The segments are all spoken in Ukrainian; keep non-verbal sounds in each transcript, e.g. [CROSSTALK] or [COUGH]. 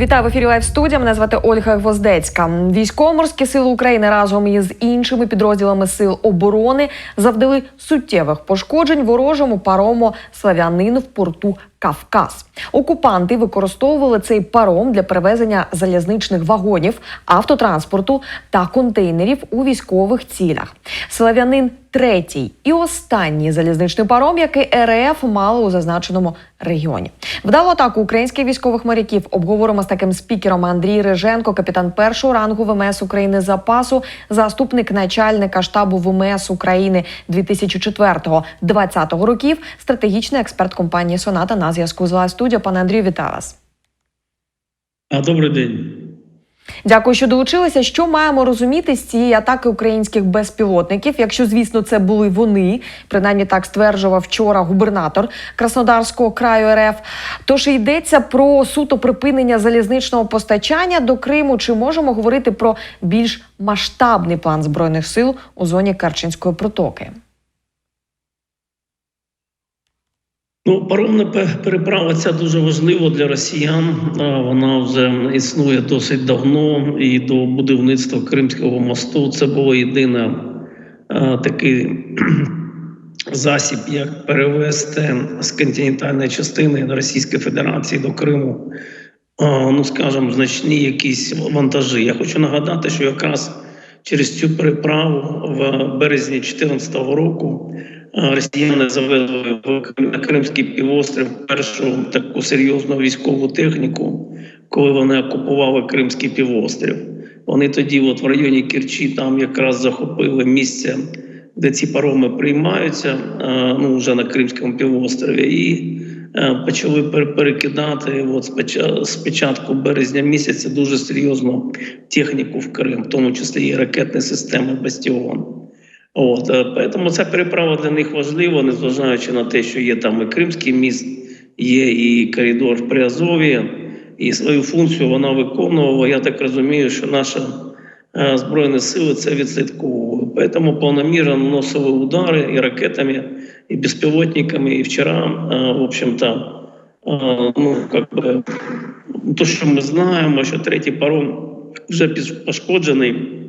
Вітаю в ефірі Лайв студія. Мене звати Ольга Гвоздецька. Військово-морські сили України разом із іншими підрозділами сил оборони завдали суттєвих пошкоджень ворожому парому славянин в порту Кавказ. Окупанти використовували цей паром для перевезення залізничних вагонів, автотранспорту та контейнерів у військових цілях. Славянин третій і останній залізничний паром, який РФ мали у зазначеному регіоні. Вдалу атаку українських військових моряків обговоримо з таким спікером Андрій Риженко, капітан першого рангу ВМС України запасу, заступник начальника штабу ВМС України 2004-2020 років, стратегічний експерт компанії Соната на зв'язку з Лайв студіо. Пане Андрію, вітаю вас. Добрий день. Дякую, що долучилися. Що маємо розуміти з цієї атаки українських безпілотників? Якщо, звісно, це були вони, принаймні так стверджував вчора губернатор Краснодарського краю РФ. Тож йдеться про суто припинення залізничного постачання до Криму. Чи можемо говорити про більш масштабний план збройних сил у зоні Керченської протоки? Ну, паромна переправа ця дуже важлива для росіян. Вона вже існує досить давно і до будівництва Кримського мосту. Це було єдине такий [CLEARS THROAT] засіб, як перевести з континентальної частини Російської Федерації до Криму. Ну, скажімо, значні якісь вантажі. Я хочу нагадати, що якраз через цю переправу в березні 2014 року росіяни завезли на Кримський півострів першу таку серйозну військову техніку, коли вони окупували Кримський півострів. Вони тоді, от в районі Керчі, там якраз захопили місце, де ці пароми приймаються, ну вже на Кримському півострові, і почали пер- перекидати от з початку березня місяця дуже серйозну техніку в Крим, в тому числі і ракетні системи Бастіон. От е, тому ця переправа для них важлива, незважаючи на те, що є там і Кримський міст, є і коридор в Приазові, і свою функцію вона виконувала. Я так розумію, що наша е, збройні сили це відслідковували. Тому повномірно наносили удари і ракетами, і безпілотниками. І вчора, е, в общем-то, ну как би, то, що ми знаємо, що третій паром вже пошкоджений.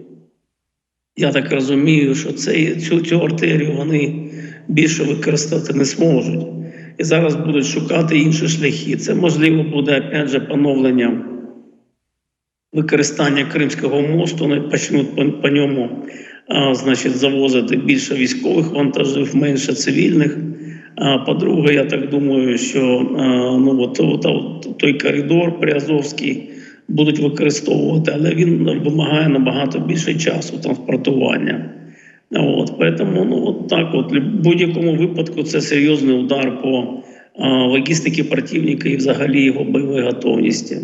Я так розумію, що цей, цю, цю артерію вони більше використати не зможуть. І зараз будуть шукати інші шляхи. Це можливо буде опять же поновлення використання Кримського мосту. Вони почнуть по, по ньому а, значить, завозити більше військових вантажів, менше цивільних. А по-друге, я так думаю, що а, ну, от, от, от, той коридор Приазовський будуть використовувати, але він вимагає набагато більше часу транспортування. От, поэтому, ну, от так от, в будь-якому випадку це серйозний удар по а, логістики противника і взагалі його бойової готовності.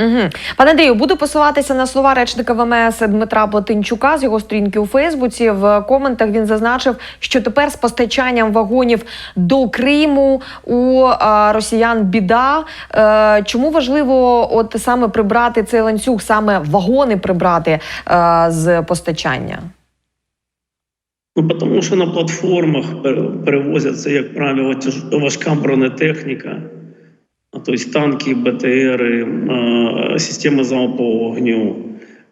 Угу. Пане Андрію, буду посилатися на слова речника ВМС Дмитра Платинчука з його сторінки у Фейсбуці. В коментах він зазначив, що тепер з постачанням вагонів до Криму у а, росіян біда. Е, чому важливо от саме прибрати цей ланцюг, саме вагони прибрати е, з постачання? Ну, тому що на платформах пере- перевозяться, як правило, важка бронетехніка, тобто танки, БТРи, системи залпового вогню.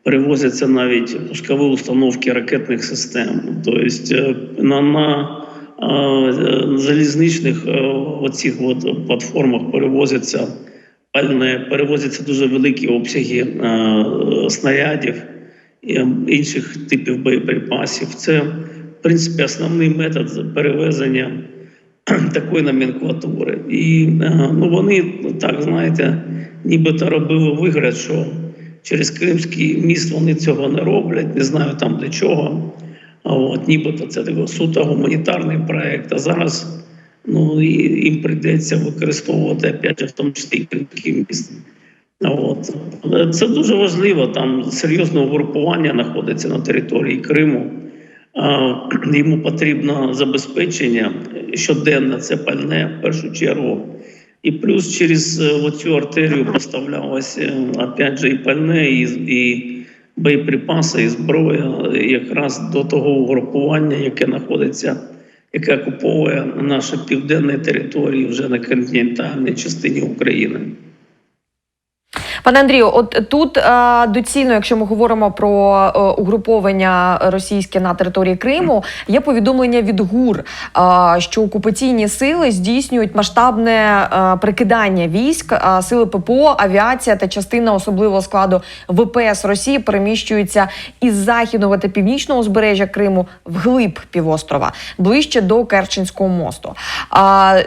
Перевозяться навіть пускові установки ракетних систем. Тобто на, на е, залізничних е, оцих от платформах перевозяться пальне, перевозяться дуже великі обсяги е, снарядів і інших типів боєприпасів. Це, в принципі, основний метод перевезення [CLEARS THROAT] такої номенклатури. І е, ну, вони так знаєте, нібито робили вигляд, що через Кримський міст вони цього не роблять, не знаю там для чого. От нібито це такий суто гуманітарний проект. А зараз ну, їм прийдеться використовувати опять же, в тому числі Кримський міст. От. Це дуже важливо. Там серйозне угрупування знаходиться на території Криму. [CLEARS THROAT] Йому потрібно забезпечення щоденне, це пальне в першу чергу. І плюс через е, оцю артерію поставлялося опять же і пальне, і, і боєприпаси, і зброя якраз до того угрупування, яке знаходиться, яке окуповує наші південні території вже на континентальній частині України. Пане Андрію, от тут е, доцільно, якщо ми говоримо про е, угруповання російське на території Криму, є повідомлення від ГУР, е, що окупаційні сили здійснюють масштабне е, прикидання військ, а сили ППО, авіація та частина особливого складу ВПС Росії переміщуються із західного та північного узбережжя Криму вглиб півострова, ближче до Керченського мосту. А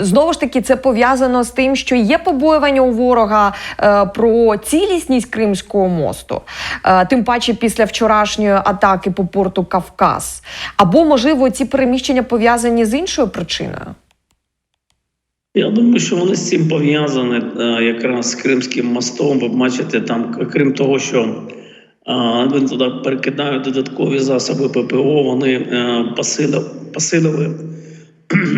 знову ж таки, це пов'язано з тим, що є побоювання у ворога е, про цілісність Кримського мосту, е, тим паче після вчорашньої атаки по порту Кавказ. Або, можливо, ці переміщення пов'язані з іншою причиною. Я думаю, що вони з цим пов'язані е, якраз з Кримським мостом. Ви бачите, там, крім того, що е, вони туди перекидають додаткові засоби ППО, вони посилили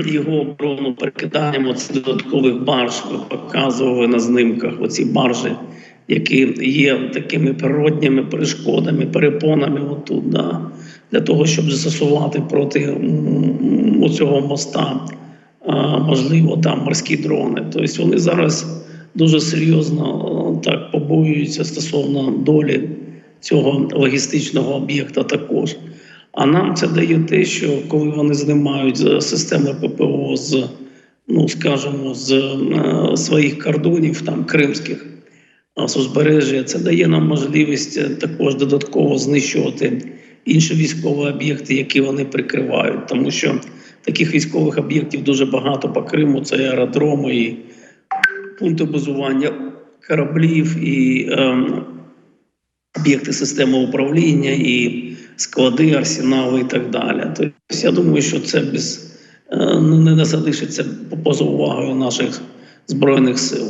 його оборону перекиданням оцих додаткових барж. Показували на знимках оці баржі, які є такими природніми перешкодами, перепонами отут, да, для того, щоб застосувати проти м, оцього моста можливо, там морські дрони. Тобто вони зараз дуже серйозно е, так побоюються стосовно долі цього логістичного об'єкта також. А нам це дає те, що коли вони знімають системи ППО з, ну скажімо, з е, своїх кордонів там кримських з узбережжя, це дає нам можливість е, також додатково знищувати інші військові об'єкти, які вони прикривають, тому що таких військових об'єктів дуже багато по Криму. Це аеродроми, і пункти базування кораблів, і ем, об'єкти системи управління, і склади, арсенали і так далі. Тобто я думаю, що це без е, не не залишиться поза увагою наших збройних сил.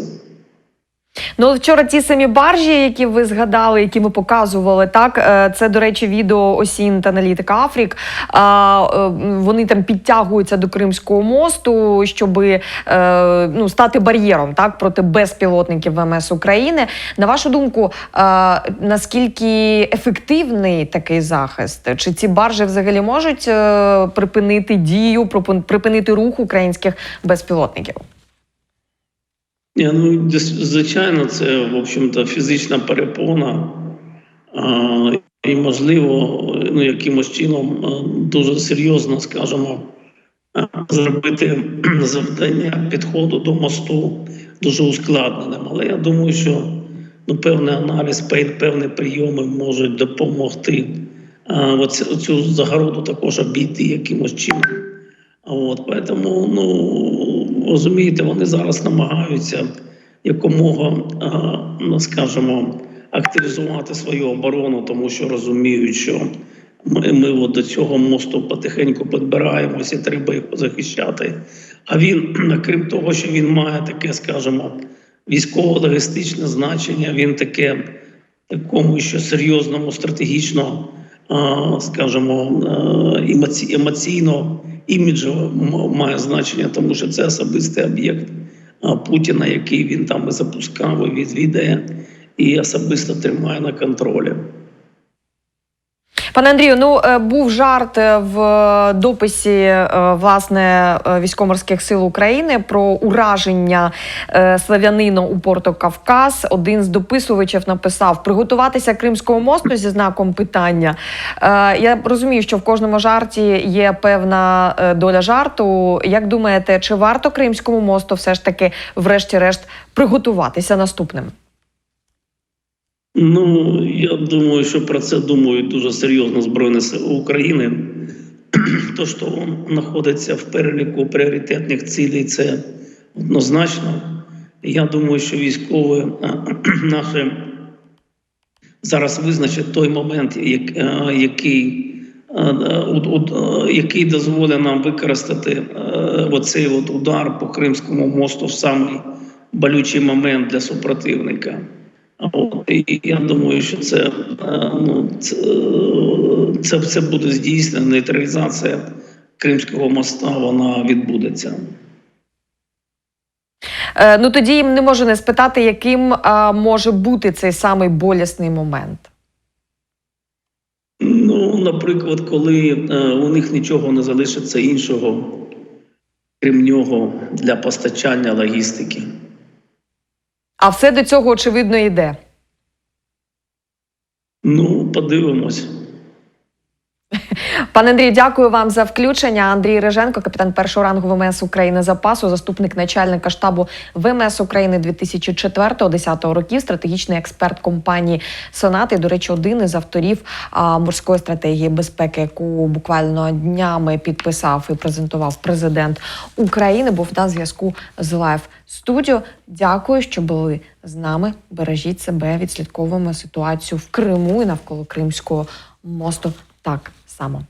Ну, вчора ті самі баржі, які ви згадали, які ми показували, так е, це, до речі, відео Осін та аналітика Афрік. Е, Вони там підтягуються до Кримського мосту, щоб ну, стати бар'єром так проти безпілотників ВМС України. На вашу думку, е, наскільки ефективний такий захист? Чи ці баржі взагалі можуть е, припинити дію, припинити рух українських безпілотників? Ну звичайно, це в общем-то фізична перепона, а, і можливо, ну якимось чином дуже серйозно, скажімо, зробити [CLEARS THROAT] завдання підходу до мосту дуже ускладненим. Але я думаю, що ну, певний аналіз, певні прийоми можуть допомогти а, оцю, оцю загороду також обійти якимось чином. От, поэтому, ну, розумієте, вони зараз намагаються якомога, ну, скажімо, активізувати свою оборону, тому що розуміють, що ми, ми от до цього мосту потихеньку підбираємося, треба його захищати. А він, [CLEARS THROAT] крім того, що він має таке, скажімо, військово-логістичне значення, він таке такому, що серйозному, стратегічно, скажімо, емоційно, іміджово м- має значення, тому що це особистий об'єкт Путіна, який він там запускав, і відвідає, і особисто тримає на контролі. Пане Андрію, ну е, був жарт е, в дописі е, власне військово-морських сил України про ураження слав'янина у порту Кавказ. Один з дописувачів написав приготуватися Кримського мосту зі знаком питання. Я розумію, що в кожному жарті є певна доля жарту. Як думаєте, чи варто Кримському мосту все ж таки, врешті-решт, приготуватися наступним? Ну, я думаю, що про це думають дуже серйозно Збройні Сили України. [CLEARS THROAT] То, що він знаходиться в переліку пріоритетних цілей, це однозначно. Я думаю, що військові [CLEARS THROAT] наші зараз визначать той момент, який, який дозволить нам використати оцей от удар по Кримському мосту в самий болючий момент для супротивника. І я думаю, що це, е, ну, це, це, буде здійснено, нейтралізація Кримського моста, вона відбудеться. Е, Ну тоді їм не можу не спитати, яким а, може бути цей самий болісний момент. Ну, наприклад, коли е, у них нічого не залишиться іншого, крім нього, для постачання логістики. А все до цього очевидно йде. Ну, подивимось. Пане Андрій, дякую вам за включення. Андрій Реженко, капітан першого рангу ВМС України запасу, заступник начальника штабу ВМС України 2004-2010 років, стратегічний експерт компанії Сонат. І, до речі, один із авторів морської стратегії безпеки, яку буквально днями підписав і презентував президент України. Був на зв'язку з Live Studio. Дякую, що були з нами. Бережіть себе, відслідковуємо ситуацію в Криму і навколо Кримського мосту так samo.